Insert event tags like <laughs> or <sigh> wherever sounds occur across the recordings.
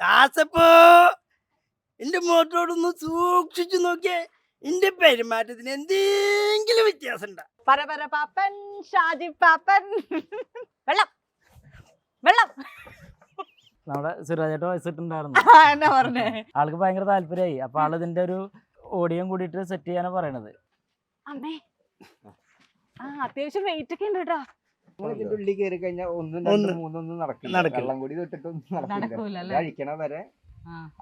ദാസപ്പോ എന്റെ മോട്ടോടൊന്ന് സൂക്ഷിച്ചു നോക്കിയേ. എന്റെ പെരുമാറ്റത്തിന് എന്തെങ്കിലും വ്യത്യാസം ഉണ്ടാ പര പര പാപ്പൻ ഷാജി പാപ്പൻ. വെള്ളം. വെള്ളം. നമ്മുടെ സുരാജേട്ട വയസ്സിട്ടുണ്ടായിരുന്നു എന്നാ പറഞ്ഞേ. ആൾക്ക് ഭയങ്കര താല്പര്യമായി. അപ്പൊ ആൾ ഇതിന്റെ ഒരു ഓഡിയോ കൂടിയിട്ട് സെറ്റ് ചെയ്യാനാ പറയണത്. അമ്മേ. ആ അത്യാവശ്യം വെയിറ്റ് ഒക്കെ ഉണ്ട് കേട്ടോ. ഇതിന്റെ ഉള്ളിൽ കയറി കഴിഞ്ഞാൽ ഒന്നും രണ്ടും മൂന്നൊന്നും നടക്കില്ല നടക്കില്ല. വെള്ളം കൂടി തൊട്ടിട്ടൊന്നും നടക്കില്ല കഴിക്കണ അഴിക്കണ വരെ.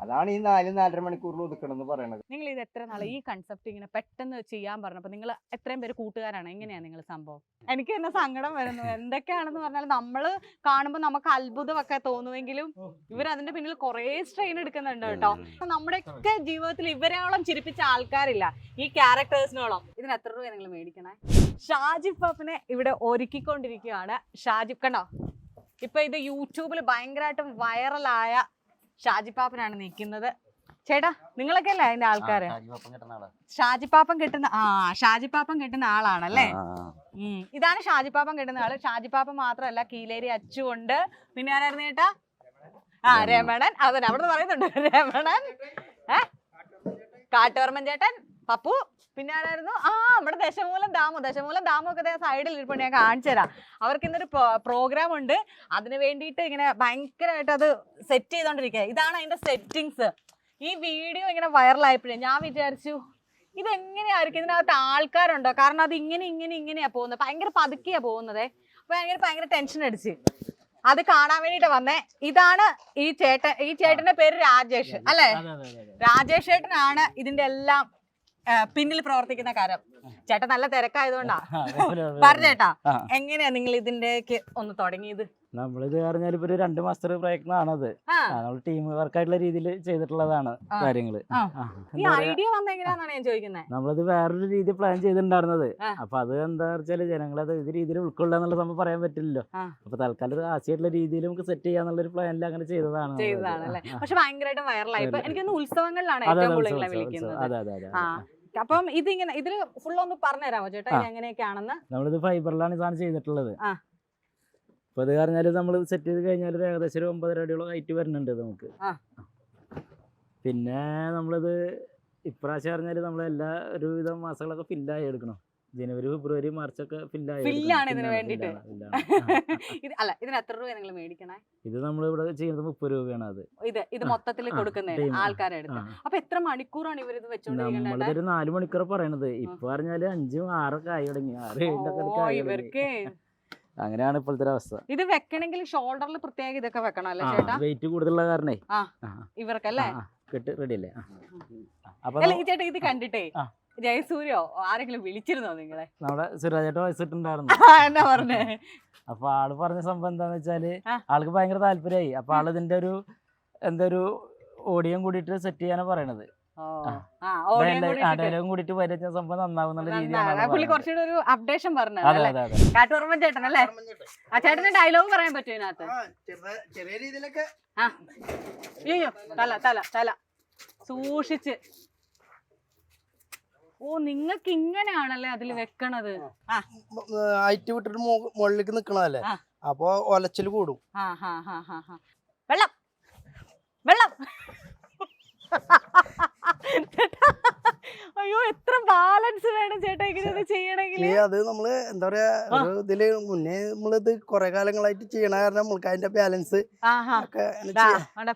അതാണ് ഈ നാല് നാലര മണിക്കൂറിൽ ഒതുക്കണം എന്ന് പറയണത്. നിങ്ങൾ ഇത് എത്ര നാളെ ഈ കൺസെപ്റ്റ് ഇങ്ങനെ പെട്ടെന്ന് ചെയ്യാൻ പറഞ്ഞപ്പോ നിങ്ങൾ എത്രയും പേര് കൂട്ടുകാരാണ്. എങ്ങനെയാ നിങ്ങൾ സംഭവം? എനിക്ക് തന്നെ സങ്കടം വരുന്നു. എന്തൊക്കെയാണെന്ന് പറഞ്ഞാൽ നമ്മൾ കാണുമ്പോൾ നമുക്ക് അത്ഭുതമൊക്കെ തോന്നുമെങ്കിലും ഇവർ അതിന്റെ പിന്നിൽ കുറേ സ്ട്രെയിൻ എടുക്കുന്നുണ്ട് കേട്ടോ. നമ്മുടെയൊക്കെ ജീവിതത്തിൽ ഇവരോളം ചിരിപ്പിച്ച ആൾക്കാരില്ല ഈ ക്യാരക്ടേഴ്സിനോളം ഇതിന് എത്ര രൂപ നിങ്ങൾ മേടിക്കണേ? ഷാജിബ് പപ്പിനെ ഇവിടെ ഒരുക്കിക്കൊണ്ടിരിക്കുകയാണ്. ഷാജിബ് കണ്ടോ? ഇപ്പൊ ഇത് യൂട്യൂബിൽ ഭയങ്കരമായിട്ട് വൈറലായ ഷാജിപ്പാപ്പനാണ് നിൽക്കുന്നത് ചേട്ടാ നിങ്ങളൊക്കെ അല്ലേ അതിന്റെ ആൾക്കാര്? ഷാജിപ്പാപ്പം കിട്ടുന്ന ആ ഷാജിപ്പാപ്പം കിട്ടുന്ന ആളാണല്ലേ? ഉം. ഇതാണ് ഷാജിപ്പാപ്പം കിട്ടുന്ന ആൾ. ഷാജിപ്പാപ്പം മാത്രമല്ല കീലേരി അച്ചുകൊണ്ട് പിന്നെ ആരായിരുന്നു ചേട്ടാ? ആ രമണൻ. അതന്നെ അവിടെ പറയുന്നുണ്ട്. <laughs> രമണൻ. ഏ? കാട്ടുവർമ്മൻ ചേട്ടൻ? പപ്പു പിന്നെ ആരായിരുന്നു? ആ നമ്മുടെ ദശമൂലം ദാമു. ദശമൂലം ദാമു ഒക്കെ സൈഡിൽ ഇരിപ്പുണ്ട്. ഞാൻ കാണിച്ചു തരാം. അവർക്ക് ഇന്നൊരു പ്രോഗ്രാം ഉണ്ട്. അതിന് വേണ്ടിയിട്ട് ഇങ്ങനെ ഭയങ്കരമായിട്ട് അത് സെറ്റ് ചെയ്തോണ്ടിരിക്കുക ഇതാണ് അതിന്റെ സെറ്റിങ്സ് ഈ വീഡിയോ ഇങ്ങനെ വൈറലായപ്പോഴേ ഞാൻ വിചാരിച്ചു ഇതെങ്ങനെയായിരിക്കും? ഇതിനകത്ത് ആൾക്കാരുണ്ടോ? കാരണം അത് ഇങ്ങനെ ഇങ്ങനെ ഇങ്ങനെയാ പോകുന്നത്. ഭയങ്കര പതുക്കിയാ പോകുന്നത്. അപ്പൊ ഭയങ്കര ഭയങ്കര ടെൻഷൻ അടിച്ച്. അത് കാണാൻ വേണ്ടിട്ട് വന്നേ. ഇതാണ് ഈ ചേട്ടൻ ഈ ചേട്ടന്റെ പേര് രാജേഷ് അല്ലേ? രാജേഷ് ചേട്ടനാണ് ഇതിന്റെ എല്ലാം പിന്നിൽ പ്രവർത്തിക്കുന്ന കാര്യം. ചേട്ടൻ നല്ല തിരക്കായതുകൊണ്ടാ. പറഞ്ഞേട്ടാ. എങ്ങനെയാ നിങ്ങൾ ഇതിന്റെ ഒന്ന് തുടങ്ങിയത്? നമ്മളിത് പറഞ്ഞാൽ ഇപ്പൊ ഒരു രണ്ട് മാസത്തെ പ്രയത്നമാണത്. നമ്മൾ ടീം വർക്കായിട്ടുള്ള രീതിയിൽ ചെയ്തിട്ടുള്ളതാണ്. കാര്യങ്ങൾ. നമ്മളിത് വേറൊരു രീതി പ്ലാൻ ചെയ്തിട്ടുണ്ടായിരുന്നത്. അപ്പൊ അത് എന്താ വെച്ചാൽ ജനങ്ങളത് ഇത് രീതിയിൽ ഉൾക്കൊള്ളുക എന്നുള്ള സംഭവം പറയാൻ പറ്റില്ലല്ലോ. അപ്പൊ തൽക്കാലം ഒരു ആശയമായിട്ടുള്ള രീതിയിൽ നമുക്ക് സെറ്റ് ചെയ്യാന്നുള്ള ഒരു പ്ലാനിൽ അങ്ങനെ ചെയ്തതാണ്. പക്ഷെ ഭയങ്കരമായിട്ട് വൈറലായി എനിക്ക് ഉത്സവങ്ങളിലാണ് അതെ, അതെ, അതെ അതെ അതെ അപ്പം ഇതിങ്ങനെ ഇതിൽ ഫുൾ ഒന്ന് പറഞ്ഞുതരാമോ ചേട്ടാ. ഇത് എങ്ങനെയൊക്കെയാണെന്ന് നമ്മളിത് ഫൈബറിലാണ് സാധനം ചെയ്തിട്ടുള്ളത് ആ. അപ്പൊ ഇത് പറഞ്ഞാൽ നമ്മൾ സെറ്റ് ചെയ്ത് കഴിഞ്ഞാൽ ഏകദേശം ഒരു ഒമ്പതര അടിയോളം ഹൈറ്റ് വരുന്നുണ്ട് നമുക്ക്. പിന്നെ നമ്മളിത് ഇപ്രാവശ്യം പറഞ്ഞാൽ നമ്മൾ എല്ലാ ഒരുവിധം മാസങ്ങളൊക്കെ ഫില്ലായി എടുക്കണം ജനുവരി ഫെബ്രുവരി മാർച്ച് ഒക്കെ ഫില്ലാണ് ഇതിന് വേണ്ടിട്ട് <laughs> ഇത് അല്ല ഇതിന് എത്ര രൂപ നിങ്ങൾ മേടിക്കണേ? ഇത് നമ്മൾ ഇവിടെ ചെയ്യുന്നത് മുപ്പത് രൂപയാണ് അത്. ഇത് ഇത് മൊത്തത്തിൽ കൊടുക്കുന്നത് ആൾക്കാരെ അടുത്ത് അപ്പൊ എത്ര മണിക്കൂറാണ് ഇവർ ഇത് വെച്ചോണ്ടിരിക്കുന്നത് നമ്മളിതൊരു നാല് മണിക്കൂർ പറയണത്. ഇപ്പൊ പറഞ്ഞാൽ അഞ്ചും ആറൊക്കെ ആയി തുടങ്ങി. ആറ്. ഇവർക്ക്. <laughs> അങ്ങനെയാണ് ഇപ്പോഴത്തെ ഒരു അവസ്ഥ. ഇത് വെക്കണമെങ്കിൽ ഷോൾഡറിൽ പ്രത്യേക ഇതൊക്കെ വെക്കണം അല്ലേ ചേട്ടാ? വെയിറ്റ് കൂടുതലുള്ള കാരണേ. ഇവർക്കല്ലേ? കെട്ട് റെഡി അല്ലേ? അപ്പൊ ചേട്ടാ ഇത് കണ്ടിട്ടേ. ജയസൂര്യോ? ആരെങ്കിലും വിളിച്ചിരുന്നോ നിങ്ങളെ? നമ്മുടെ സുരാജേട്ട വയസ്സിട്ടുണ്ടായിരുന്നു എന്നാ പറഞ്ഞേ. അപ്പൊ ആൾ പറഞ്ഞ സംഭവം എന്താന്ന് വെച്ചാൽ ആൾക്ക് ഭയങ്കര താല്പര്യമായി. അപ്പൊ ആൾ ഇതിന്റെ ഒരു എന്താ ഒരു ഓഡിയോ കൂടിയിട്ട് സെറ്റ് ചെയ്യാനാ പറയണത്. ഡയലോഗും കൂടിയിട്ട് വരച്ച സംഭവം നന്നാവും എന്നുള്ള നന്നായി. രീതിയാണ് പുള്ളി പറയണത്. ഒരു അപ്ഡേഷൻ പറഞ്ഞു ചേട്ടൻ അല്ലേ? ആ ഡയലോഗ് പറയാൻ പറ്റുമോ ഇതിനകത്ത്? ചെറിയ രീതിയിലൊക്കെ ആ. അയ്യോ. തല തല തല. സൂക്ഷിച്ച്. ഓ നിങ്ങൾക്ക് ഇങ്ങനെയാണല്ലേ അതിൽ വെക്കണത്? ആ. ഹൈറ്റ് വിട്ടിട്ട് മുകളിലേക്ക് നിക്കണതല്ലേ? ആ. അപ്പൊ ഒലച്ചിൽ കൂടും. വെള്ളം. വെള്ളം. അയ്യോ എത്ര ബാലൻസ് വേണം ചേട്ടാ ഇങ്ങനെ ചെയ്യണമെങ്കിൽ അത് നമ്മൾ എന്താ പറയാ. ഒരു ഇതിൽ മുന്നേ നമ്മളിത് കൊറേ കാലങ്ങളായിട്ട് ചെയ്യണ കാരണം നമ്മൾക്ക് അതിന്റെ ബാലൻസ്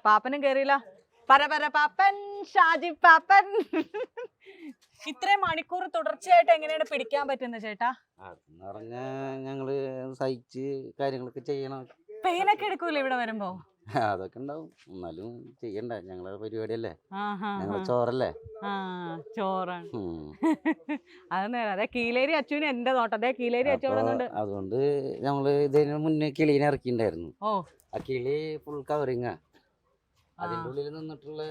പാപ്പനും കേറിയില്ല. പര പര പാപ്പൻ ഷാജി പാപ്പൻ. ഇത്രയും മണിക്കൂർ തുടർച്ചയായിട്ട് എങ്ങനെയാണ് പിടിക്കാൻ പറ്റുന്നത് ചേട്ടാ? അതെന്ന് പറഞ്ഞാ ഞങ്ങൾ സഹിച്ച് കാര്യങ്ങളൊക്കെ ചെയ്യണം. പെയിനൊക്കെ എടുക്കൂല ഇവിടെ വരുമ്പോ? അതൊക്കെ ഉണ്ടാവും. എന്നാലും ചെയ്യണ്ട. ഞങ്ങളെ പരിപാടിയല്ലേ. ഞങ്ങളെ. ചോറല്ലേ. ആ ചോറാണ്. ഉം. <laughs> അത് നേരം അതെ കീലേരി അച്ചുവിന് എന്റെ നോട്ടം അതെ കീലേരി അച്ചു അവിടെ അപ്പൊ നിന്നുണ്ട് അതുകൊണ്ട് ഞങ്ങൾ ഇതിന് മുന്നേ കിളീനെ ഇറക്കിണ്ടായിരുന്നു ഓ. ആ കിളി ഫുൾ കവറിങ്ങാ. അതിന്റെ ഉള്ളിൽ നിന്നിട്ടുള്ള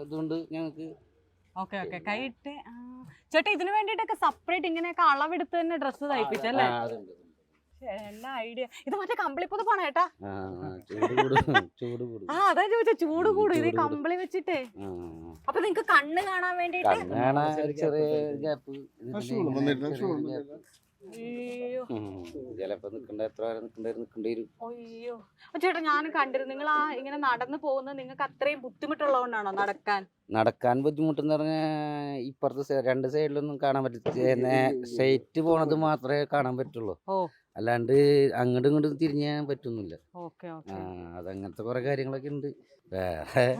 ഇതുകൊണ്ട് ഞങ്ങക്ക് ഓക്കെ ഓക്കെ. കൈയിട്ട്. ചേട്ടാ ഇതിനു വേണ്ടിട്ടൊക്കെ സെപ്പറേറ്റ് ഇങ്ങനെയൊക്കെ അളവെടുത്ത് തന്നെ ഡ്രസ്സ് തയ്പ്പിച്ചല്ലേ. എല്ലാ ഐഡിയ ഇത് മറ്റേ കമ്പിളിപ്പുതപ്പാണ് ചേട്ടാ? ആ, ആ, ചൂട് കൂടും ചൂട് കൂടും. ആ അതാ ചോദിച്ച ചൂട് കൂടും. ഇത്. കമ്പിളി വെച്ചിട്ടേ. അപ്പൊ നിങ്ങക്ക് കണ്ണ് കാണാൻ വേണ്ടിട്ട് ചിലപ്പോ നിക്കണ്ട എത്ര വരെ നിക്കണ്ട നിക്കണ്ടി അയ്യോ. ചേട്ടാ ഞാൻ കണ്ടിരുന്നു. നിങ്ങൾ ആ ഇങ്ങനെ നടന്നു പോകുന്നത് നിങ്ങൾക്ക് അത്രയും ബുദ്ധിമുട്ടുള്ളതുകൊണ്ടാണോ നടക്കാൻ? നടക്കാൻ ബുദ്ധിമുട്ടെന്ന് പറഞ്ഞാൽ ഇപ്പുറത്തെ സൈ- രണ്ട് സൈഡിലൊന്നും കാണാൻ പറ്റില്ല സ്ട്രൈറ്റ് പോണത് മാത്രമേ കാണാൻ പറ്റുള്ളൂ. അല്ലാണ്ട് അങ്ങോട്ടും ഇങ്ങോട്ടും തിരിഞ്ഞാൻ പറ്റുന്നില്ല. അതങ്ങനത്തെ കുറെ കാര്യങ്ങളൊക്കെ ഉണ്ട്.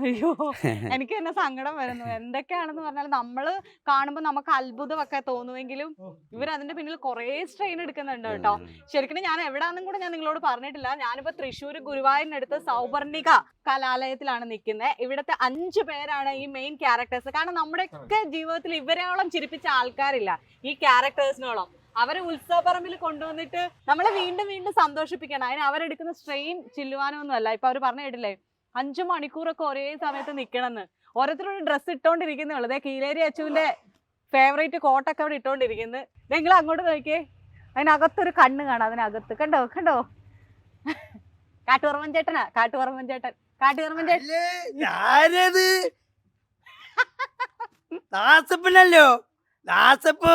അയ്യോ <laughs> എനിക്ക് തന്നെ സങ്കടം വരുന്നു. എന്തൊക്കെയാണെന്ന് പറഞ്ഞാൽ നമ്മൾ കാണുമ്പോൾ നമുക്ക് അത്ഭുതമൊക്കെ തോന്നുമെങ്കിലും ഇവർ അതിന്റെ പിന്നിൽ കുറേ സ്ട്രെയിൻ എടുക്കുന്നുണ്ട് കേട്ടോ. ശരിക്കും ഞാൻ എവിടാന്നും കൂടെ ഞാൻ നിങ്ങളോട് പറഞ്ഞിട്ടില്ല. ഞാനിപ്പോ തൃശ്ശൂർ ഗുരുവായൂരിനടുത്ത് സൗപർണിക കലാലയത്തിലാണ് നിൽക്കുന്നത് ഇവിടുത്തെ അഞ്ചു പേരാണ് ഈ മെയിൻ ക്യാരക്ടേഴ്സ് കാരണം നമ്മുടെയൊക്കെ ജീവിതത്തിൽ ഇവരോളം ചിരിപ്പിച്ച ആൾക്കാരില്ല ഈ ക്യാരക്ടേഴ്സിനോളം അവരെ ഉത്സവപ്പറമ്പിൽ കൊണ്ടുവന്നിട്ട് നമ്മളെ വീണ്ടും വീണ്ടും സന്തോഷിപ്പിക്കണം. അതിന് അവരെടുക്കുന്ന സ്ട്രെയിൻ ചില്ലുവാനൊന്നും അല്ല. ഇപ്പൊ അവർ പറഞ്ഞു കേട്ടില്ലേ? അഞ്ചു മണിക്കൂറൊക്കെ ഒരേ സമയത്ത് നിൽക്കണമെന്ന് ഓരോരുത്തരോട് ഡ്രസ്സ് ഇട്ടോണ്ടിരിക്കുന്നേ ഉള്ളൂ. കീലേരി അച്ചുവിന്റെ ഫേവറേറ്റ് കോട്ടൊക്കെ അവിടെ ഇട്ടോണ്ടിരിക്കുന്നത് നിങ്ങൾ അങ്ങോട്ട് നോക്കിയേ. അതിനകത്തൊരു കണ്ണ് കാണാം അതിനകത്ത്. കണ്ടോ? കണ്ടോ? കാട്ടുപറമ്പൻ ചേട്ടനാ. കാട്ടുപറമ്പൻ ചേട്ടൻ. കാട്ടുപറമ്പൻ ചേട്ടൻ. ദാസപ്പനല്ലോ. ദാസപ്പോ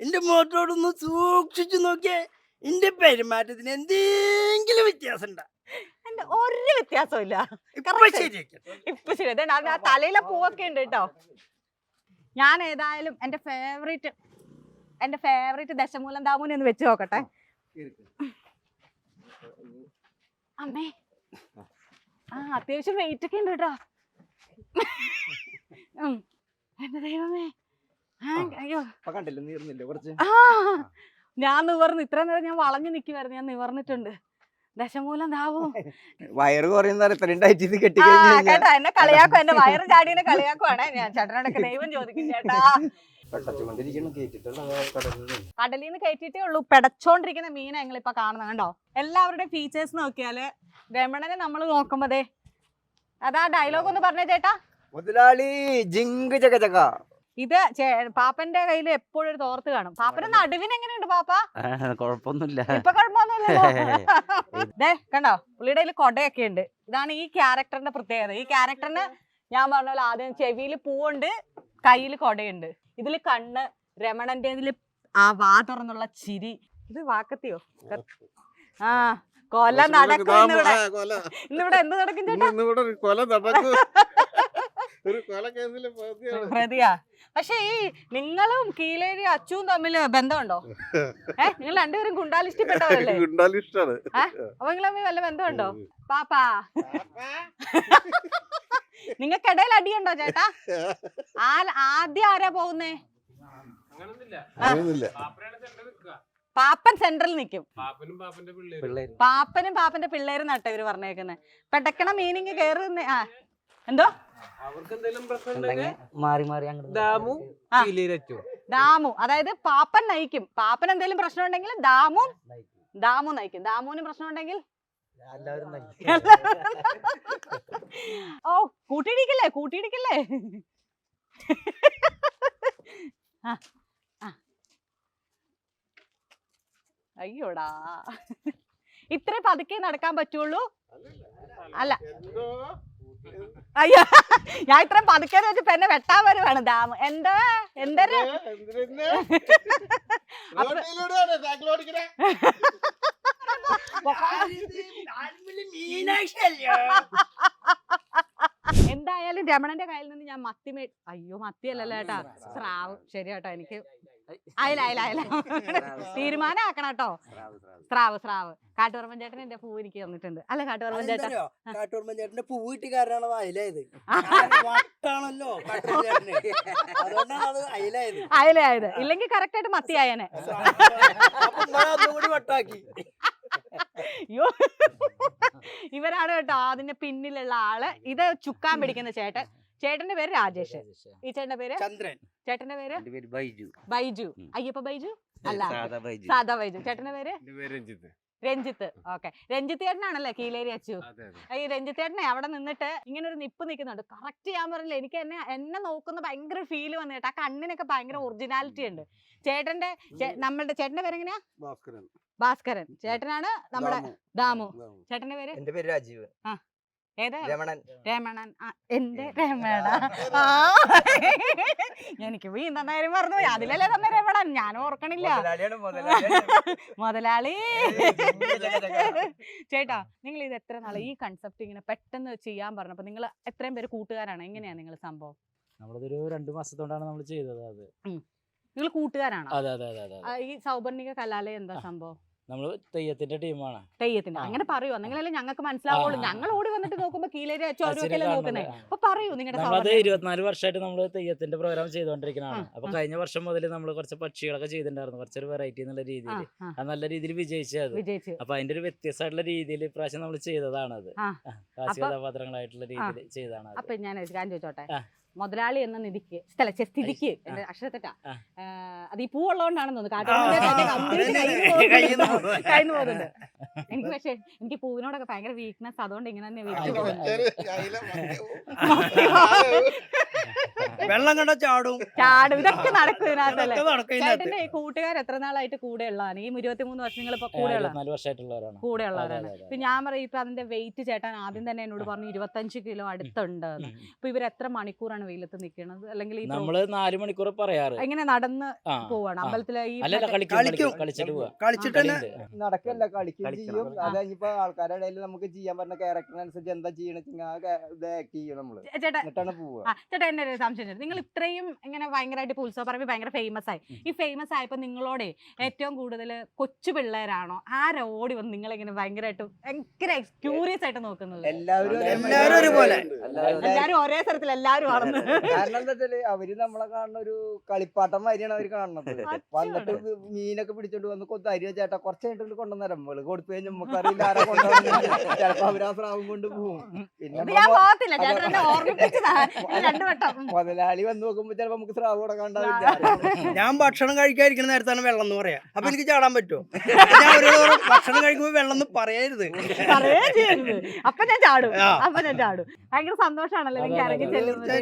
എന്റെ മോട്ടോടൊന്ന് സൂക്ഷിച്ചു നോക്കിയേ. എന്റെ പെരുമാറ്റത്തിന് എന്തെങ്കിലും വ്യത്യാസം ഉണ്ടാ എന്റെ ഒരു വ്യത്യാസമില്ല ഇപ്പൊ ശരി. ആ തലയിലെ പൂവൊക്കെ ഉണ്ട് കേട്ടോ. ഞാൻ ഏതായാലും എന്റെ ഫേവറേറ്റ് എന്റെ ഫേവറേറ്റ് ദശമൂലം ദാമുനെ ഒന്ന് വെച്ച് നോക്കട്ടെ. അമ്മേ. ആ അത്യാവശ്യം വെയിറ്റ് ഒക്കെ ഉണ്ട് കേട്ടോ. എന്റെ ദൈവമേ. അയ്യോ. കണ്ടില്ല നീർന്നില്ല കുറച്ച്? ഞാൻ നിവർന്ന് ഇത്ര നേരം ഞാൻ വളഞ്ഞു നിൽക്കുമായിരുന്നു ഞാൻ നിവർന്നിട്ടുണ്ട്. ദശമൂലം ദാവോ. വയറ് കുറയുന്ന ഇത്രയും ഇത് കെട്ടി കേട്ടോ എന്നെ കളിയാക്കും എന്റെ വയറ് ചാടിയെ കളിയാക്കുവാണ് ഞാൻ. ചേട്ടനോടൊക്കെ ദൈവം ചോദിക്കും ചേട്ടാ. കടലിൽ കടലിൽ നിന്ന്. കയറ്റിയിട്ടേ ഉള്ളൂ പെടച്ചോണ്ടിരിക്കുന്ന മീനെ ഞങ്ങൾ ഇപ്പൊ കാണുന്നത് കണ്ടോ? എല്ലാവരുടെ ഫീച്ചേഴ്സ് നോക്കിയാൽ രമണനെ നമ്മൾ നോക്കുമ്പതേ അതാ ഡയലോഗ് ഒന്ന് പറഞ്ഞേ ചേട്ടാ. മുതലാളി ജിങ്ക് ചക ചക. ഇത് ചേ- പാപ്പന്റെ കയ്യിൽ എപ്പോഴും ഒരു തോർത്ത് കാണും. പാപ്പന്റെ നടുവിന് എങ്ങനെയുണ്ട് പാപ്പ? കുഴപ്പമൊന്നുമില്ല. ഇപ്പൊ കുഴപ്പമൊന്നുമില്ലല്ലോ. <laughs> ദേ കണ്ടോ? പുള്ളിയുടെ കയ്യിൽ കൊടയൊക്കെ ഉണ്ട്. ഇതാണ് ഈ ക്യാരക്ടറിന്റെ പ്രത്യേകത. ഈ ക്യാരക്ടറിന് ഞാൻ പറഞ്ഞ പോലെ ആദ്യം ചെവിയിൽ പൂവുണ്ട് കയ്യിൽ കൊടയുണ്ട്. ഇതിൽ കണ്ണ് രമണന്റെ ആ വാ തുറന്നുള്ള ചിരി. ഇത് വാക്കത്തിയോ? ആ കൊല നടക്കും ഇന്നിവിടെ. ഇന്നിവിടെ എന്ത് നടക്കും ചേട്ടാ? ഒരു കൊല നടക്കും <laughs> ഒരു പ്രതിയാ. പക്ഷെ ഈ നിങ്ങളും കീലേരി അച്ചുവും തമ്മിൽ ബന്ധമുണ്ടോ? <laughs> ഏഹ് നിങ്ങൾ രണ്ടുപേരും ഗുണ്ടാലിഷ്ടപ്പെട്ടവരല്ലേ <laughs> ഗുണ്ടാലിഷ്ടാണ് അപ്പൊ നിങ്ങൾ തമ്മിൽ വല്ല ബന്ധമുണ്ടോ? പാപ്പാ. <laughs> നിങ്ങൾക്കിടയിൽ അടിയുണ്ടോ ചേട്ടാ? ആ ആദ്യം ആരാ പോകുന്നേ? പാപ്പൻ സെന്ററിൽ നിൽക്കും. പാപ്പനും പാപ്പന്റെ പിള്ളേരും. പിള്ളേര്. പാപ്പനും പാപ്പന്റെ പിള്ളേരും നട്ട ഇവർ പറഞ്ഞേക്കുന്നത് പെട്ടക്കണ മീനിങ് കേറുന്ന ആ. എന്തോ? മാറി മാറി അങ്ങോട്ട് ദാമു. ദാമു അതായത് പാപ്പൻ നയിക്കും. പാപ്പൻ എന്തെങ്കിലും പ്രശ്നം ഉണ്ടെങ്കിൽ ദാമു ദാമു നയിക്കും. ദാമുവിന് പ്രശ്നം ഉണ്ടെങ്കിൽ എല്ലാവരും നയിക്കും. ഓ കൂട്ടിയിടിക്കല്ലേ? കൂട്ടിയിടിക്കല്ലേ. അയ്യോടാ. ഇത്ര പതുക്കെ നടക്കാൻ പറ്റുള്ളൂ? അല്ല. എന്തോ? അയ്യോ ഞാൻ ഇത്രയും പതുക്കെ വെച്ച് പെന്നെ വെട്ടാൻ വരുവാണ്. ദാമ എന്താ? എന്തരാ എന്തായാലും രമണന്റെ കയ്യിൽ നിന്ന് ഞാൻ മത്തി മേ അയ്യോ മത്തി അല്ലല്ലോ ചേട്ടാ സ്രാവ് ശരി കേട്ടോ എനിക്ക് അയല അയല അയല. തീരുമാനം ആക്കണം കേട്ടോ സ്രാവ്, സ്രാവ്. കാട്ടുപറമ്പൻ ചേട്ടൻ എന്റെ പൂവ് എനിക്ക് തന്നിട്ടുണ്ട്. അല്ല കാട്ടുപറമ്പൻ ചേട്ടൻ അതെന്തറിയോ? ചേട്ടന്റെ ചേട്ടന്റെ പൂ കിട്ടിക്കാരനാണ് അയിലായത് <laughs> വട്ടാണല്ലോ അതുകൊണ്ടാണ് അത് അയിലായത് ഇല്ലെങ്കിൽ കറക്റ്റ് ആയിട്ട് മത്തിയായനെ <laughs> വട്ടാക്കി. അയ്യോ. ഇവരാണ് കേട്ടോ അതിന്റെ പിന്നിലുള്ള ആൾ. ഇത് ചുക്കാൻ പിടിക്കുന്ന ചേട്ടൻ. ചേട്ടന്റെ പേര് രാജേഷ്. ഈ ചേട്ടന്റെ പേര്? ചന്ദ്രൻ. ചേട്ടന്റെ പേര്? ബൈജു. ബൈജു. അയ്യപ്പ ബൈജു? അല്ല. സാദാ ബൈജു. ചേട്ടന്റെ പേര്? രഞ്ജിത്ത്. രഞ്ജിത്ത്. ഓക്കെ. രഞ്ജിത്ത് ചേട്ടനാണല്ലേ കീലേരി അച്ചു? ഈ രഞ്ജിത്ത് ചേട്ടനെ അവിടെ നിന്നിട്ട് ഇങ്ങനെ ഒരു നിപ്പ് നിൽക്കുന്നുണ്ട്. കറക്റ്റ് ഞാൻ പറഞ്ഞില്ല? എനിക്ക് എന്നെ എന്നെ നോക്കുന്ന ഭയങ്കര ഫീൽ വന്നു കേട്ടോ ആ കണ്ണിനൊക്കെ ഭയങ്കര ഒറിജിനാലിറ്റി ഉണ്ട്. ചേട്ടന്റെ ചേ- നമ്മളുടെ ചേട്ടന്റെ പേര് എങ്ങനെയാ? ഭാസ്കരൻ. ഭാസ്കരൻ. ചേട്ടനാണ് നമ്മുടെ ദാമു. ചേട്ടന്റെ പേര്? എന്റെ പേര് രാജീവ്. ഏതാ രമണൻ. രമണൻ. ആ, എന്റെ രമണ. ആ എനിക്ക് വീണ്ടും കാര്യം മറന്നു പോയി. അതിലല്ലേ തന്നെ രമണൻ? ഞാൻ ഓർക്കണില്ല. മുതലാളി. ചേട്ടാ നിങ്ങൾ ഇത് എത്ര നാളെ ഈ കൺസെപ്റ്റ് ഇങ്ങനെ പെട്ടെന്ന് ചെയ്യാൻ പറഞ്ഞപ്പോ നിങ്ങൾ എത്രയും പേര് കൂട്ടുകാരാണ്? എങ്ങനെയാ നിങ്ങൾ സംഭവം? നമ്മളിതൊരു രണ്ടു മാസത്തോണ്ടാണ് നമ്മൾ ചെയ്തത് അത്. നിങ്ങൾ കൂട്ടുകാരാണോ? അതെ അതെ അതെ അതെ ഈ സൗപർണിക കലാലയം എന്താ സംഭവം? നമ്മൾ തെയ്യത്തിന്റെ ടീമാണ്. തെയ്യത്തിന്റെ. അങ്ങനെ പറയൂ. എന്നെങ്കിലല്ലേ ഞങ്ങൾക്ക് മനസ്സിലാവുള്ളൂ. ഞങ്ങൾ ഓടി വന്നിട്ട് നോക്കുമ്പോ കീലേരി. അപ്പൊ പറയൂ നിങ്ങളുടെ നമ്മളത് ഇരുപത്തിനാല് വർഷമായിട്ട് നമ്മൾ തെയ്യത്തിന്റെ പ്രോഗ്രാം ചെയ്തുകൊണ്ടിരിക്കുന്നതാണ് അപ്പൊ കഴിഞ്ഞ വർഷം മുതൽ നമ്മൾ കുറച്ച് പക്ഷികളൊക്കെ ചെയ്തിട്ടുണ്ടായിരുന്നു. കുറച്ചൊരു വെറൈറ്റി എന്നുള്ള രീതിയിൽ അത് നല്ല രീതിയിൽ വിജയിച്ചത്. വിജയിച്ചു. അപ്പൊ അതിന്റെ ഒരു വ്യത്യസ്തമായിട്ടുള്ള രീതിയിൽ ഇപ്രാവശ്യം നമ്മൾ ചെയ്തതാണത്. കഥാപാത്രങ്ങളായിട്ടുള്ള രീതിയിൽ ചെയ്തതാണ് അപ്പൊ ഞാൻ ചോദിച്ചോട്ടെ. മുതലാളി എന്ന നിധിക്ക് സ്ഥല സ്ഥിതിക്ക് എന്റെ അക്ഷരത്തെറ്റാ. അത് ഈ പൂ ഉള്ളതുകൊണ്ടാണെന്ന് തോന്നുന്നു. കഴിഞ്ഞു പോകുന്നുണ്ട്. എനിക്ക് പക്ഷേ എനിക്ക് പൂവിനോടൊക്കെ ഭയങ്കര വീക്ക്നെസ് അതുകൊണ്ട് ഇങ്ങനെ തന്നെ വീട്ടിൽ വിരിച്ചു <laughs> വെള്ളം കണ്ട ചാടും. ചാടും. ഇതൊക്കെ നടക്കും ഇതിനകത്തല്ലേ ഈ കൂട്ടുകാർ എത്ര നാളായിട്ട് കൂടെ ഉള്ളതാണ് ഈ ഇരുപത്തി മൂന്ന് വർഷങ്ങൾ ഇപ്പൊ കൂടെ ഉള്ള കൂടെ ഉള്ളവരാണ്. ഇപ്പൊ ഞാൻ പറയും ഇപ്പൊ അതിന്റെ വെയിറ്റ് ചേട്ടൻ ആദ്യം തന്നെ എന്നോട് പറഞ്ഞു ഇരുപത്തഞ്ച് കിലോ അടുത്തുണ്ട്. ഇപ്പൊ ഇവർ എത്ര മണിക്കൂറാണ് വെയിലത്ത് നിൽക്കുന്നത്? അല്ലെങ്കിൽ നമ്മൾ നാല് മണിക്കൂർ പറയാറ്. എങ്ങനെ നടന്ന് പോവാണ്? ആ. അമ്പലത്തിലെ ഈ കളിച്ചിട്ട്. നടക്കല്ല കളിക്കും കളിക്കണം. ചെയ്യും. ആ. അത് കഴിഞ്ഞിപ്പോ ആൾക്കാരുടെ ഇടയിൽ നമുക്ക് ചെയ്യാൻ പറ്റുന്ന ക്യാരക്ടറിനനുസരിച്ച് എന്താ ചെയ്യണെന്ന് ആ ca- ഇത് ആക്ട് ചെയ്യും നമ്മൾ. എന്നിട്ടാണ് പോവുക ചേട്ടാ എന്റെ ഒരു സംശയം ചോദിച്ചു. നിങ്ങൾ ഇത്രയും ഇങ്ങനെ ഭയങ്കരമായിട്ട് ഇപ്പോൾ ഉത്സവ പറമ്പിൽ ഭയങ്കര ഫേമസ് ആയി. ഈ ഫേമസ് ആയപ്പോൾ നിങ്ങളോടെ ഏറ്റവും കൂടുതൽ കൊച്ചു പിള്ളേരാണോ? ആരാ ഓടി വന്ന് നിങ്ങളിങ്ങനെ ഭയങ്കരമായിട്ട് ഭയങ്കര ക്യൂരിയസ് ആയിട്ട് നോക്കുന്നത്? എല്ലാവരും ഒരേ എല്ലാവരും ഒരുപോലെ. എല്ലാവരും ഒരേ സ്ഥലത്തിൽ എല്ലാവരും ആണെന്ന്. കാരണം എന്താ വെച്ചാൽ അവർ നമ്മളെ കാണുന്ന ഒരു കളിപ്പാട്ടം മാതിരിയാണ് അവർ കാണുന്നത്. വന്നിട്ട് മീനൊക്കെ പിടിച്ചോണ്ട് വന്ന് കൊത്തരി ചേട്ടാ കുറച്ച് കഴിഞ്ഞിട്ട് കൊണ്ടുവന്നേരം നമ്മൾ കൊടുത്തു കഴിഞ്ഞാൽ നമുക്കറിയില്ല ആരെ കൊണ്ടുവന്നത് ചിലപ്പോ അവരാ സ്രാവും കൊണ്ട് പോവും. പിന്നെ മുതലാളി വന്ന് നോക്കുമ്പോ ചിലപ്പോ നമുക്ക് സ്രാവ് കൊടുക്കാണ്ടാവില്ല. ഞാൻ ഭക്ഷണം കഴിക്കാതിരിക്കുന്ന നേരത്താണ് വെള്ളം എന്ന് പറയാ. അപ്പൊ എനിക്ക് ചാടാൻ പറ്റുമോ? <laughs> ഞാൻ ഭക്ഷണം കഴിക്കുമ്പോ വെള്ളം എന്ന് പറയരുത് അപ്പൊ ഞാൻ ചാടും. അപ്പൊ ഞാൻ ചാടും. ഭയങ്കര സന്തോഷമാണല്ലോ എനിക്ക് ഇറങ്ങി ചെല്ലുന്നത്.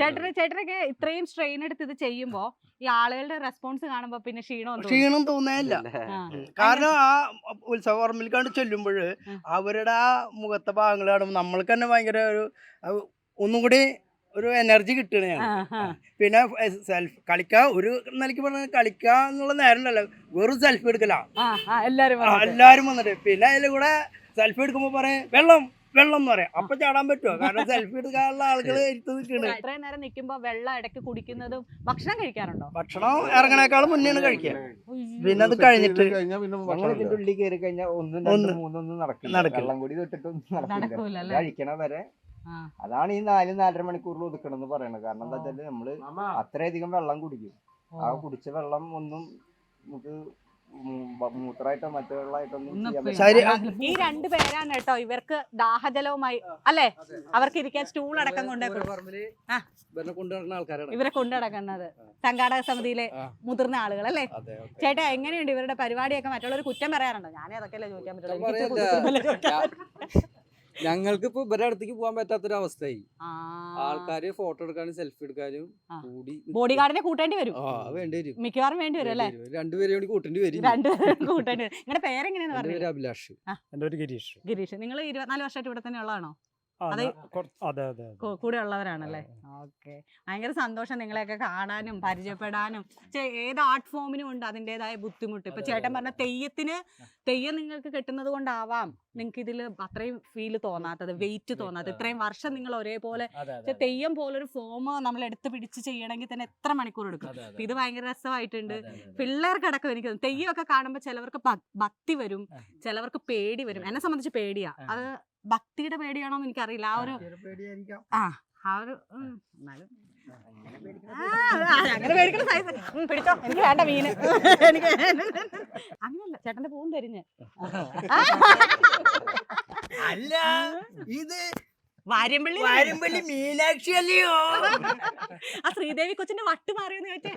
ചേട്ടന് ചേട്ടനൊക്കെ ഇത്രയും സ്ട്രെയിൻ എടുത്ത് ഇത് ചെയ്യുമ്പോ ഈ ആളുകളുടെ റെസ്പോൺസ് കാണുമ്പോ പിന്നെ ക്ഷീണം ക്ഷീണം തോന്നേയില്ല. കാരണം ആ ഉത്സവ ഓർമ്മയിൽ കണ്ട് ചെല്ലുമ്പോൾ അവരുടെ ആ മുഖത്തെ ഭാഗങ്ങൾ കാണുമ്പോൾ നമ്മൾക്ക് തന്നെ ഭയങ്കര ഒരു ഒന്നും കൂടി ഒരു എനർജി കിട്ടണയാണ്. പിന്നെ സെൽഫ് കളിക്കാൻ ഒരു നിലയ്ക്ക് പറഞ്ഞ കളിക്കുക എന്നുള്ള നേരം ഉണ്ടല്ലോ വെറും സെൽഫി എടുക്കല. എല്ലാരും വന്നിട്ട്. പിന്നെ അതിൽ കൂടെ സെൽഫി എടുക്കുമ്പോ പറയും വെള്ളം വെള്ളം എന്ന് പറയാം. അപ്പൊ ചാടാൻ പറ്റുമോ കാരണം സെൽഫി എടുക്കാനുള്ള ആളുകൾ എടുത്ത് നിൽക്കുന്നത് ഇത്രയും നേരം നിൽക്കുമ്പോ വെള്ളം ഇടയ്ക്ക് കുടിക്കുന്നതും ഭക്ഷണം കഴിക്കാറുണ്ടോ? ഭക്ഷണം ഇറങ്ങണേക്കാളും മുന്നെയാണ് കഴിക്കുക. പിന്നെ അത് കഴിഞ്ഞിട്ട് ഉള്ളിൽ കയറി കഴിഞ്ഞാൽ ഒന്നും ഒന്ന്. നടക്കും മൂന്നൊന്നും നടക്കില്ല. നടക്കില്ല. വെള്ളം കൂടി തൊട്ടിട്ടൊന്നും നടക്കില്ല. നടക്കൂല കഴിക്കണ വരെ. അതാണ് ഈ നാല് നാലര മണിക്കൂറിൽ ഒതുക്കണം എന്ന് പറയുന്നത് കാരണം എന്താ. വെച്ചാൽ നമ്മൾ മാമാ. അത്രയധികം വെള്ളം കുടിക്കും. ആ. കുടിച്ച വെള്ളം ഒന്നും നമുക്ക് മൂത്രമായിട്ടോ മറ്റു വെള്ളമായിട്ടൊന്നും ഈ രണ്ട് പേരാണ് കേട്ടോ ഇവർക്ക് ദാഹജലവുമായി അല്ലേ? അവർക്ക് ഇരിക്കാൻ സ്റ്റൂൾ അടക്കം കൊണ്ടുപോയി ഇവരെ കൊണ്ടുനടക്കുന്നത് സംഘാടക സമിതിയിലെ മുതിർന്ന ആളുകൾ അല്ലേ? ചേട്ടാ എങ്ങനെയുണ്ട് ഇവരുടെ പരിപാടിയൊക്കെ? മറ്റുള്ളവർ കുറ്റം പറയാറുണ്ടോ? ഞാനേ അതൊക്കെയല്ലേ ചോദിക്കാൻ പറ്റുള്ളൂ. ഞങ്ങൾക്ക് ഇപ്പൊ ഇവരുടെ അടുത്തേക്ക് പോകാൻ പറ്റാത്തൊരു അവസ്ഥയായി ആ. ആൾക്കാര് ഫോട്ടോ എടുക്കാനും സെൽഫി എടുക്കാനും കൂടി ബോഡി ഗാർഡിനെ കൂട്ടേണ്ടി വരും. വേണ്ടി വരും. മിക്കവാറും വേണ്ടി വരും അല്ലേ? രണ്ടുപേരും കൂടി കൂട്ടേണ്ടി വരും. രണ്ടുപേരും കൂട്ടേണ്ടി വരും. നിങ്ങളുടെ പേരെങ്ങനെയാന്ന് പറഞ്ഞു അഭിലാഷ്. ഗിരീഷ്. ഗിരീഷ്. നിങ്ങൾ ഇരുപത്തിനാല് വർഷമായിട്ട് ഇവിടെ തന്നെ ഉള്ളതാണോ? അതെ. അതെ കൂടെ ഉള്ളവരാണല്ലേ ഓക്കെ. ഭയങ്കര സന്തോഷം നിങ്ങളെയൊക്കെ കാണാനും പരിചയപ്പെടാനും. ഏത് ആർട്ട് ഫോമിനും ഉണ്ട് അതിന്റെതായ ബുദ്ധിമുട്ട്. ഇപ്പൊ ചേട്ടൻ പറഞ്ഞ തെയ്യത്തിന് തെയ്യം നിങ്ങൾക്ക് കിട്ടുന്നത് കൊണ്ടാവാം. നിങ്ങൾക്ക് ഇതിൽ അത്രയും ഫീൽ തോന്നാത്തത് വെയിറ്റ് തോന്നാത്തത്. ഇത്രയും വർഷം നിങ്ങൾ ഒരേപോലെ തെയ്യം പോലൊരു ഫോം നമ്മൾ എടുത്ത് പിടിച്ച് ചെയ്യണമെങ്കിൽ തന്നെ എത്ര മണിക്കൂർ എടുക്കും. ഇത് ഭയങ്കര രസമായിട്ടുണ്ട്. പിള്ളേർക്കടക്കം എനിക്ക്. തെയ്യമൊക്കെ കാണുമ്പോൾ ചിലവർക്ക് ഭക്തി വരും. ചിലവർക്ക് പേടി വരും. എന്നെ സംബന്ധിച്ച് പേടിയാ. അത് ഭക്തിയുടെ പേടിയാണോ എന്ന് എനിക്കറിയില്ല. ആ ഒരു പേടിയായിരിക്കാം. ആ ആ ഒരു എന്നാലും. അങ്ങനെ സൈസ് പിടിച്ചോ. എനിക്ക് വേണ്ട മീന് എനിക്ക് അങ്ങനല്ല ചേട്ടന്റെ പൂവും തരിഞ്ഞ് അല്ല ഇത് വാര്യമ്പള്ളി വാര്യമ്പള്ളി മീനാക്ഷി അല്ലയോ? ആ ശ്രീദേവി കൊച്ചിന്റെ വട്ട് മാറിയോ ചോദിച്ചേ.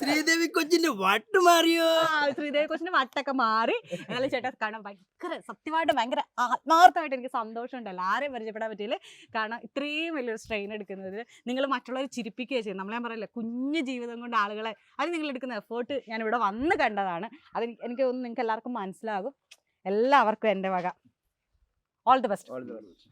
ശ്രീദേവി കൊച്ചിന്റെ വട്ട് മാറിയോ? ആ ശ്രീദേവി കൊച്ചിന്റെ വട്ടൊക്കെ മാറി. എന്നാലും ചേട്ടാ കാണാൻ ഭയങ്കര സത്യമായിട്ട് ഭയങ്കര ആത്മാർത്ഥമായിട്ട് എനിക്ക് സന്തോഷമുണ്ടല്ലോ ആരെയും പരിചയപ്പെടാൻ പറ്റിയില്ല? കാരണം ഇത്രയും വലിയൊരു സ്ട്രെയിൻ എടുക്കുന്നത് നിങ്ങൾ മറ്റുള്ളവരെ ചിരിപ്പിക്കുകയാണ് ചെയ്യും നമ്മളെ പറയില്ല കുഞ്ഞു ജീവിതം കൊണ്ട് ആളുകളെ അത് നിങ്ങൾ എടുക്കുന്ന എഫേർട്ട് ഞാൻ ഇവിടെ വന്ന് കണ്ടതാണ്. അത് എനിക്ക് ഒന്ന് തോന്നുന്നു നിങ്ങൾക്ക് എല്ലാവർക്കും മനസ്സിലാകും. എല്ലാവർക്കും എന്റെ വക. All the best all the best.